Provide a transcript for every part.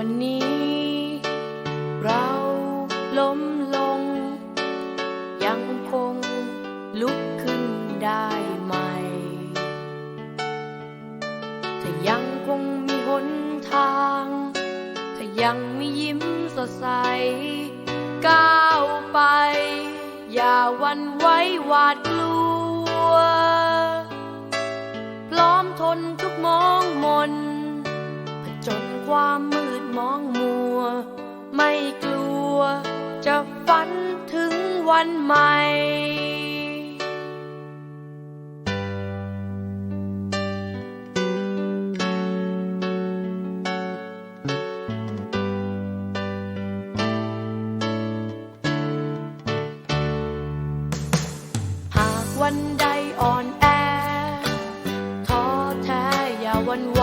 วันนี้ เราล้มลง ยังคงลุกขึ้นได้ใหมถ้ายังคงมีหนทางถ้ายังมียิ้มสดใส ก้าวไป อย่าวันไว้หวาดกลัว ไม่กลัว จะฝันถึงวันใหม่หากวันใดอ่อนแอท้อแท้อย่าวันไหว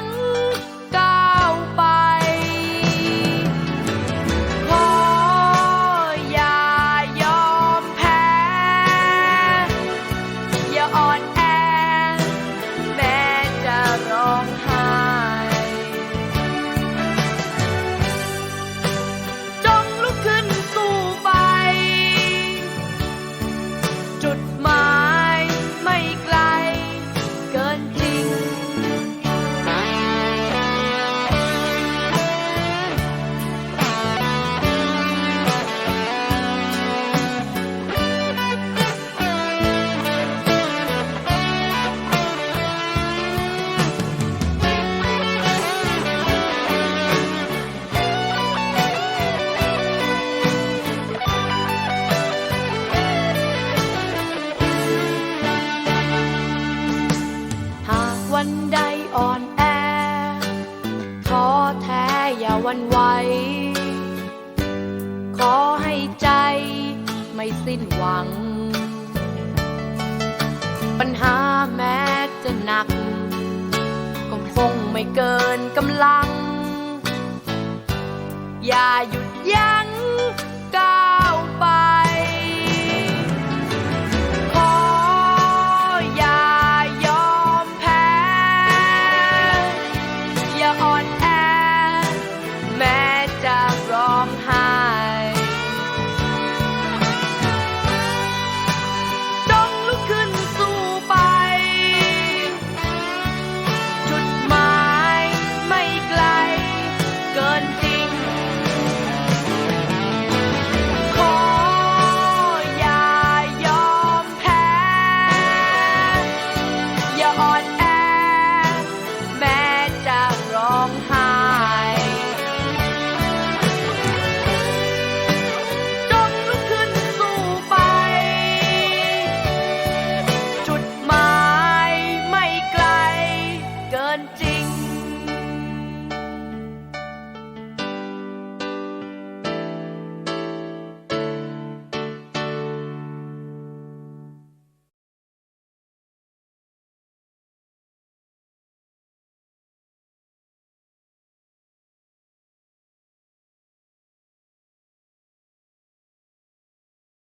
ง วันใดอ่อนแอท้อแท้อย่าวันไหว ขอให้ใจไม่สิ้นหวัง ปัญหาแม้จะหนัก ก็คงไม่เกินกำลัง อย่าหยุดยั้ง